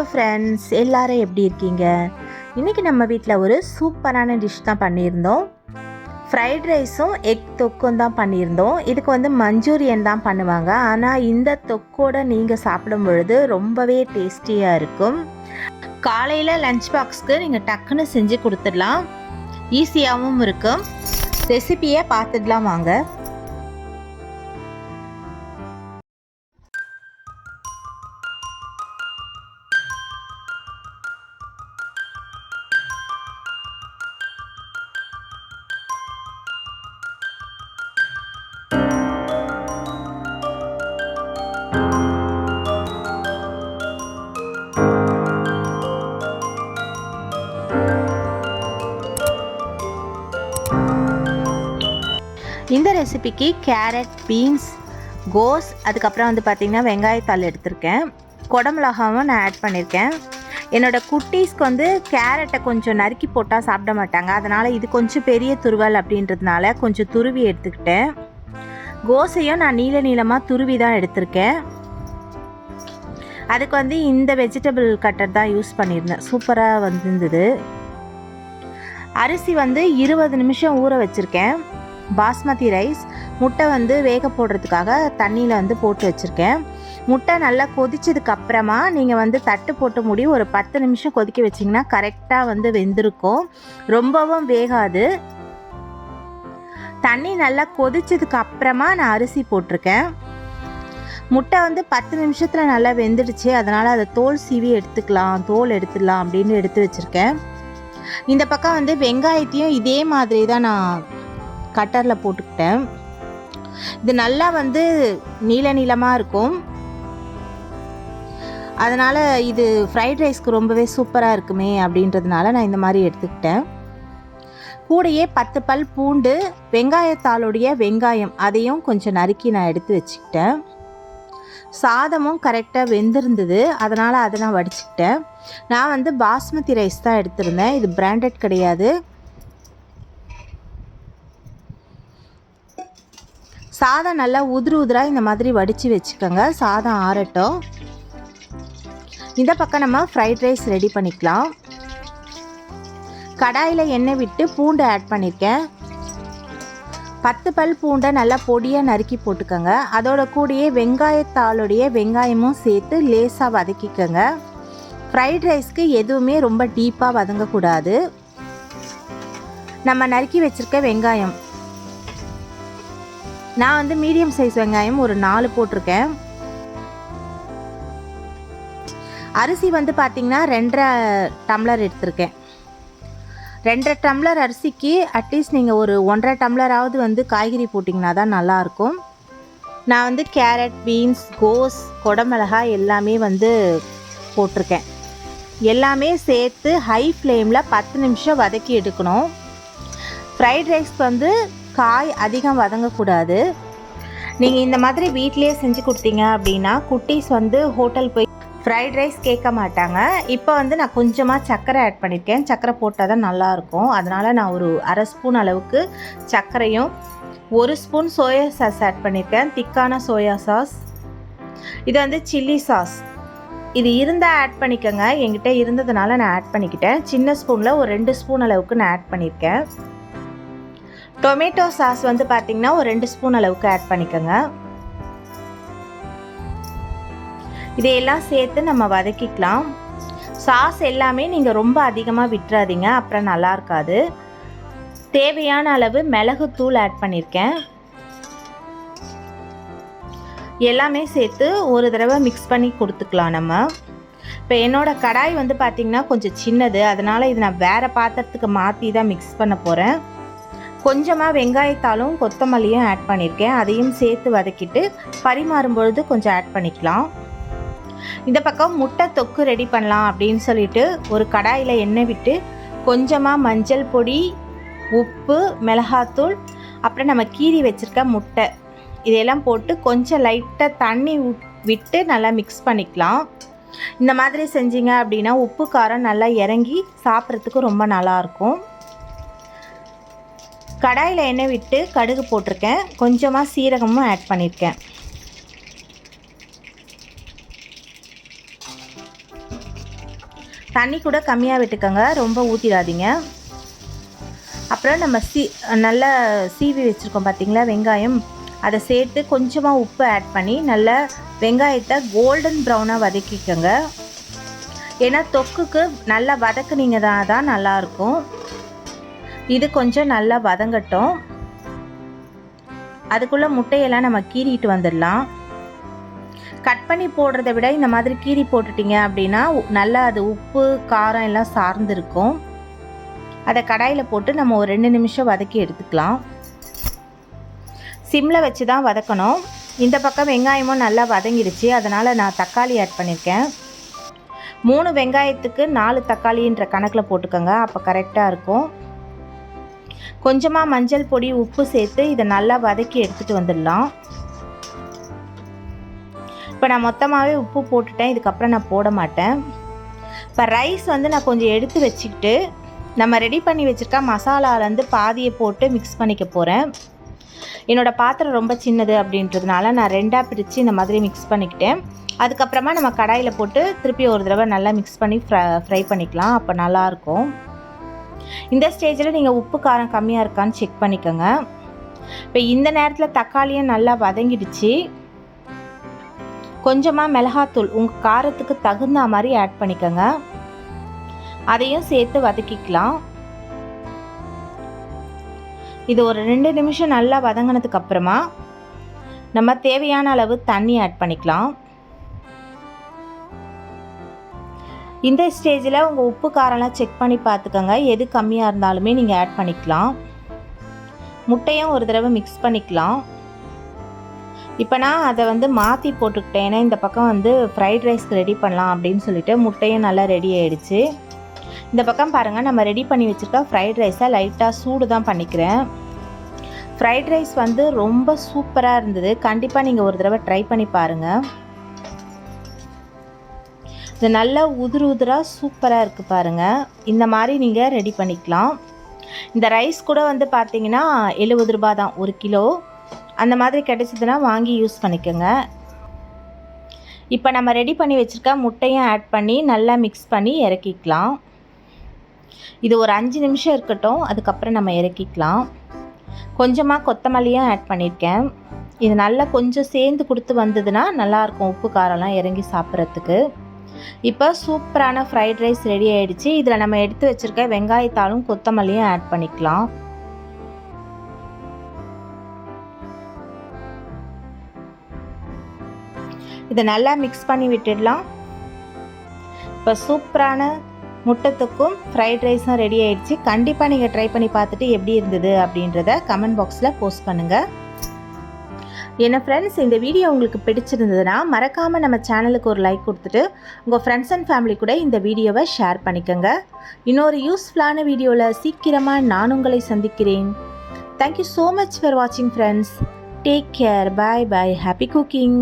Hello friends எல்லாரும் எப்படி இருக்கீங்க? இன்றைக்கி நம்ம வீட்டில் ஒரு சூப்பரான டிஷ் தான் பண்ணியிருந்தோம். ஃப்ரைட் ரைஸும் எக் தொக்கும் தான் பண்ணியிருந்தோம். இதுக்கு வந்து மஞ்சூரியன் தான் பண்ணுவாங்க. ஆனால் இந்த தொக்கோட நீங்கள் சாப்பிடும் பொழுது ரொம்பவே டேஸ்டியாக இருக்கும். காலையில் லஞ்ச் பாக்ஸ்க்கு நீங்கள் டக்குன்னு செஞ்சு கொடுத்துடலாம். ஈஸியாகவும் இருக்கும் ரெசிபியை பார்த்துடலாம் வாங்க. ரெசிபிக்கு கேரட் பீன்ஸ் கோஸ் அதுக்கப்புறம் வந்து பார்த்திங்கன்னா வெங்காயத்தாள் எடுத்திருக்கேன். குடமிளகாவும் நான் ஆட் பண்ணியிருக்கேன் என்னோடய குட்டீஸ்க்கு வந்து கேரட்டை கொஞ்சம் நறுக்கி போட்டால் சாப்பிட மாட்டாங்க. அதனால் இது கொஞ்சம் பெரிய துருவல் அப்படின்றதுனால கொஞ்சம் துருவி எடுத்துக்கிட்டேன். கோசையும் நான் நீள நீளமாக துருவி தான் எடுத்திருக்கேன். அதுக்கு வந்து இந்த வெஜிடபிள் கட்டர் தான் யூஸ் பண்ணியிருந்தேன். சூப்பராக வந்துருந்தது. அரிசி வந்து இருபது நிமிஷம் ஊற வச்சுருக்கேன். பாஸ்மதி ரைஸ். முட்டை வந்து வேக போடுறதுக்காக தண்ணியில் வந்து போட்டு வச்சுருக்கேன். முட்டை நல்லா கொதிச்சதுக்கு அப்புறமா நீங்கள் வந்து தட்டு போட்டு முடி ஒரு பத்து நிமிஷம் கொதிக்க வச்சிங்கன்னா கரெக்டாக வந்து வெந்திருக்கும். ரொம்பவும் வேகாது. தண்ணி நல்லா கொதிச்சதுக்கு அப்புறமா நான் அரிசி போட்டிருக்கேன். முட்டை வந்து பத்து நிமிஷத்தில் நல்லா வெந்துடுச்சு. அதனால் அதை தோல் சீவி எடுத்துக்கலாம் தோல் எடுத்துடலாம் அப்படின்னு எடுத்து வச்சுருக்கேன். இந்த பக்கம் வந்து வெங்காயத்தையும் இதே மாதிரி தான் நான் கட்டரில் போட்டுக்கிட்டேன். இது நல்லா வந்து நீல நீளமாக இருக்கும். அதனால் இது ஃப்ரைட் ரைஸ்க்கு ரொம்பவே சூப்பராக இருக்குமே அப்படின்றதுனால நான் இந்த மாதிரி எடுத்துக்கிட்டேன். கூடையே பத்து பல் பூண்டு வெங்காயத்தாளுடைய வெங்காயம் அதையும் கொஞ்சம் நறுக்கி நான் எடுத்து வச்சுக்கிட்டேன். சாதமும் கரெக்டாக வெந்திருந்தது. அதனால் அதை நான் வடிச்சுக்கிட்டேன். நான் வந்து பாஸ்மதி ரைஸ் தான் எடுத்திருந்தேன். இது பிராண்டட் கிடையாது. சாதம் நல்லா உதிரு உதிராக இந்த மாதிரி வடித்து வச்சுக்கோங்க. சாதம் ஆறட்டும். இந்த பக்கம் நம்ம ஃப்ரைட் ரைஸ் ரெடி பண்ணிக்கலாம். கடாயில் எண்ணெய் விட்டு பூண்டு ஆட் பண்ணியிருக்கேன் பத்து பல் பூண்டை நல்லா பொடியாக நறுக்கி போட்டுக்கோங்க. அதோட கூடயே வெங்காயத்தாளுடைய வெங்காயமும் சேர்த்து லேசாக வதக்கிக்கோங்க. ஃப்ரைட் ரைஸ்க்கு எதுவுமே ரொம்ப டீப்பாக வதங்கக்கூடாது. நம்ம நறுக்கி வச்சுருக்க வெங்காயம் நான் வந்து மீடியம் சைஸ் வெங்காயம் ஒரு நாலு போட்டிருக்கேன். அரிசி வந்து பார்த்திங்கன்னா ரெண்டரை டம்ளர் எடுத்திருக்கேன். ரெண்டரை டம்ளர் அரிசிக்கு அட்லீஸ்ட் நீங்கள் ஒரு ஒன்றரை டம்ளராவது வந்து காய்கறி போட்டிங்கன்னா தான் நல்லாயிருக்கும். நான் வந்து கேரட் பீன்ஸ் கோஸ் கொடமிளகாய் எல்லாமே வந்து போட்டிருக்கேன். எல்லாமே சேர்த்து ஹை ஃப்ளேமில் பத்து நிமிஷம் வதக்கி எடுக்கணும். ஃப்ரைட் ரைஸ்க்கு வந்து காய் அதிகம் வதங்கக்கூடாது. நீங்கள் இந்த மாதிரி வீட்லேயே செஞ்சு கொடுத்தீங்க அப்படின்னா குட்டீஸ் வந்து ஹோட்டல் போய் ஃப்ரைட் ரைஸ் கேட்க மாட்டாங்க. இப்போ வந்து நான் கொஞ்சமாக சர்க்கரை ஆட் பண்ணியிருக்கேன் சர்க்கரை போட்டால் தான் நல்லாயிருக்கும். அதனால் நான் ஒரு அரை ஸ்பூன் அளவுக்கு சர்க்கரையும் ஒரு ஸ்பூன் சோயா சாஸ் ஆட் பண்ணியிருக்கேன் திக்கான சோயா சாஸ் இது வந்து சில்லி சாஸ் இது இருந்தால் ஆட் பண்ணிக்கோங்க. என்கிட்ட இருந்ததுனால நான் ஆட் பண்ணிக்கிட்டேன். சின்ன ஸ்பூனில் ஒரு ரெண்டு ஸ்பூன் அளவுக்கு நான் ஆட் பண்ணியிருக்கேன் டொமேட்டோ சாஸ் வந்து பார்த்திங்கன்னா ஒரு ரெண்டு ஸ்பூன் அளவுக்கு ஆட் பண்ணிக்கோங்க. இதையெல்லாம் சேர்த்து நம்ம வதக்கிக்கலாம். சாஸ் எல்லாமே நீங்கள் ரொம்ப அதிகமாக விட்டுறாதீங்க அப்புறம் நல்லா இருக்காது. தேவையான அளவு மிளகுத்தூள் ஆட் பண்ணியிருக்கேன் எல்லாமே சேர்த்து ஒரு தடவை மிக்ஸ் பண்ணி கொடுத்துக்கலாம் நம்ம. இப்போ என்னோடய கடாய் வந்து பார்த்திங்கன்னா கொஞ்சம் சின்னது அதனால் இது நான் வேறு பாத்திரத்துக்கு மாற்றி தான் மிக்ஸ் பண்ண போகிறேன் கொஞ்சமாக வெங்காயத்தாலும் கொத்தமல்லியும் ஆட் பண்ணியிருக்கேன் அதையும் சேர்த்து வதக்கிட்டு பரிமாறும் பொழுது கொஞ்சம் ஆட் பண்ணிக்கலாம். இந்த பக்கம் முட்டை தொக்கு ரெடி பண்ணலாம் அப்படின்னு சொல்லிட்டு ஒரு கடாயில் எண்ணெய் விட்டு கொஞ்சமாக மஞ்சள் பொடி உப்பு மிளகாத்தூள் அப்புறம் நம்ம கீரி வச்சுருக்க முட்டை. இதையெல்லாம் போட்டு கொஞ்சம் லைட்டாக தண்ணி விட்டு நல்லா மிக்ஸ் பண்ணிக்கலாம். இந்த மாதிரி செஞ்சீங்க அப்படின்னா உப்பு காரம் நல்லா இறங்கி சாப்பிட்றதுக்கு ரொம்ப நல்லாயிருக்கும் கடாயில் எண்ணெய் விட்டு கடுகு போட்டிருக்கேன். கொஞ்சமாக சீரகமும் ஆட் பண்ணியிருக்கேன் தண்ணி கூட கம்மியாக விட்டுக்கோங்க. ரொம்ப ஊற்றிடாதீங்க அப்புறம் நம்ம சீ நல்லா சீவி வச்சுருக்கோம் பார்த்தீங்களா வெங்காயம். அதை சேர்த்து கொஞ்சமாக உப்பு ஆட் பண்ணி நல்லா வெங்காயத்தை கோல்டன் ப்ரௌனாக வதக்கிக்கோங்க. ஏன்னா தொக்குக்கு நல்லா வதக்குனீங்க தான் தான் நல்லாயிருக்கும். இது கொஞ்சம் நல்லா வதங்கட்டும். அதுக்குள்ளே முட்டையெல்லாம் நம்ம கீறிட்டு வந்துடலாம். கட் பண்ணி போடுறத விட இந்த மாதிரி கீறி போட்டுட்டிங்க அப்படின்னா நல்லா அது உப்பு காரம் எல்லாம் சார்ந்திருக்கும். அதை கடாயில் போட்டு நம்ம ஒரு ரெண்டு நிமிஷம் வதக்கி எடுத்துக்கலாம். சிம்மில் வச்சு தான் வதக்கணும். இந்த பக்கம் வெங்காயமும் நல்லா வதங்கிடுச்சு. அதனால் நான் தக்காளி ஆட் பண்ணியிருக்கேன் மூணு வெங்காயத்துக்கு நாலு தக்காளின்ற கணக்கில் போட்டுக்கோங்க. அப்போ கரெக்டாக இருக்கும். கொஞ்சமாக மஞ்சள் பொடி உப்பு சேர்த்து இதை நல்லா வதக்கி எடுத்துகிட்டு வந்துடலாம். இப்போ நான் மொத்தமாகவே உப்பு போட்டுட்டேன். இதுக்கப்புறம் நான் போட மாட்டேன். இப்போ ரைஸ் வந்து நான் கொஞ்சம் எடுத்து வச்சுக்கிட்டு நம்ம ரெடி பண்ணி வச்சுருக்க மசாலாலேருந்து பாதியை போட்டு மிக்ஸ் பண்ணிக்க போகிறேன் என்னோடய பாத்திரம் ரொம்ப சின்னது அப்படின்றதுனால நான் ரெண்டாக பிரித்து இந்த மாதிரி மிக்ஸ் பண்ணிக்கிட்டேன். அதுக்கப்புறமா நம்ம கடாயில் போட்டு திருப்பி ஒரு தடவை நல்லா மிக்ஸ் பண்ணி ஃப்ரை ஃப்ரை பண்ணிக்கலாம். அப்போ நல்லாயிருக்கும். இந்த ஸ்டேஜில் நீங்கள் உப்பு காரம் கம்மியாக இருக்கான்னு செக் பண்ணிக்கோங்க. இப்போ இந்த நேரத்தில் தக்காளியும் நல்லா வதங்கிடுச்சு. கொஞ்சமாக மிளகாத்தூள் உங்கள் காரத்துக்கு தகுந்த மாதிரி ஆட் பண்ணிக்கோங்க. அதையும் சேர்த்து வதக்கிக்கலாம். இது ஒரு ரெண்டு நிமிஷம் நல்லா வதங்கினதுக்கு அப்புறமா நம்ம தேவையான அளவு தண்ணி ஆட் பண்ணிக்கலாம். இந்த ஸ்டேஜில் உங்கள் உப்பு காரம்லாம் செக் பண்ணி பார்த்துக்கோங்க. எது கம்மியாக இருந்தாலுமே நீங்கள் ஆட் பண்ணிக்கலாம். முட்டையும் ஒரு தடவை மிக்ஸ் பண்ணிக்கலாம். இப்போ நான் அதை வந்து மாற்றி போட்டுக்கிட்டேன். ஏன்னா இந்த பக்கம் வந்து ஃப்ரைட் ரைஸ்க்கு ரெடி பண்ணலாம் அப்படின்னு சொல்லிட்டு முட்டையும் நல்லா ரெடி ஆகிடுச்சு இந்த பக்கம் பாருங்கள் நம்ம ரெடி பண்ணி வச்சுருக்க ஃப்ரைட் ரைஸை லைட்டாக சூடு தான் பண்ணிக்கிறேன். ஃப்ரைட் ரைஸ் வந்து ரொம்ப சூப்பராக இருந்தது. கண்டிப்பாக நீங்கள் ஒரு தடவை ட்ரை பண்ணி பாருங்கள் இது நல்லா உதிர் உதிராக சூப்பராக இருக்குது பாருங்கள் இந்த மாதிரி நீங்கள் ரெடி பண்ணிக்கலாம். இந்த ரைஸ் கூட வந்து பார்த்தீங்கன்னா எழுபது ரூபா தான் ஒரு கிலோ. அந்த மாதிரி கிடச்சிதுன்னா வாங்கி யூஸ் பண்ணிக்கோங்க. இப்போ நம்ம ரெடி பண்ணி வச்சுருக்க முட்டையும் ஆட் பண்ணி நல்லா மிக்ஸ் பண்ணி இறக்கிக்கலாம். இது ஒரு அஞ்சு நிமிஷம் இருக்கட்டும் அதுக்கப்புறம் நம்ம இறக்கிக்கலாம். கொஞ்சமாக கொத்தமல்லியும் ஆட் பண்ணியிருக்கேன் இது நல்லா கொஞ்சம் சேர்ந்து கொடுத்து வந்ததுன்னா நல்லாயிருக்கும் உப்பு காரம்லாம் இறங்கி சாப்பிட்றதுக்கு. இப்போ சூப்பரான ஃப்ரைட் ரைஸ் ரெடி ஆகிடுச்சு இதில் நம்ம எடுத்து வச்சுருக்க வெங்காயத்தாலும் கொத்தமல்லியும் ஆட் பண்ணிக்கலாம். இதை நல்லா மிக்ஸ் பண்ணி விட்டுடலாம். இப்போ சூப்பரான முட்டத்துக்கும் ஃப்ரைட் ரைஸும் ரெடி ஆயிடுச்சு. கண்டிப்பாக நீங்கள் ட்ரை பண்ணி பார்த்துட்டு எப்படி இருந்தது அப்படின்றத கமெண்ட் பாக்ஸில் போஸ்ட் பண்ணுங்கள் என்ன ஃப்ரெண்ட்ஸ் இந்த வீடியோ உங்களுக்கு பிடிச்சிருந்ததுன்னா மறக்காமல் நம்ம சேனலுக்கு ஒரு லைக் கொடுத்துட்டு உங்கள் ஃப்ரெண்ட்ஸ் அண்ட் ஃபேமிலி கூட இந்த வீடியோவை ஷேர் பண்ணிக்கோங்க. இன்னொரு யூஸ்ஃபுல்லான வீடியோவில் சீக்கிரமாக நான் உங்களை சந்திக்கிறேன். Thank you so much for வாட்சிங் friends take care bye bye happy cooking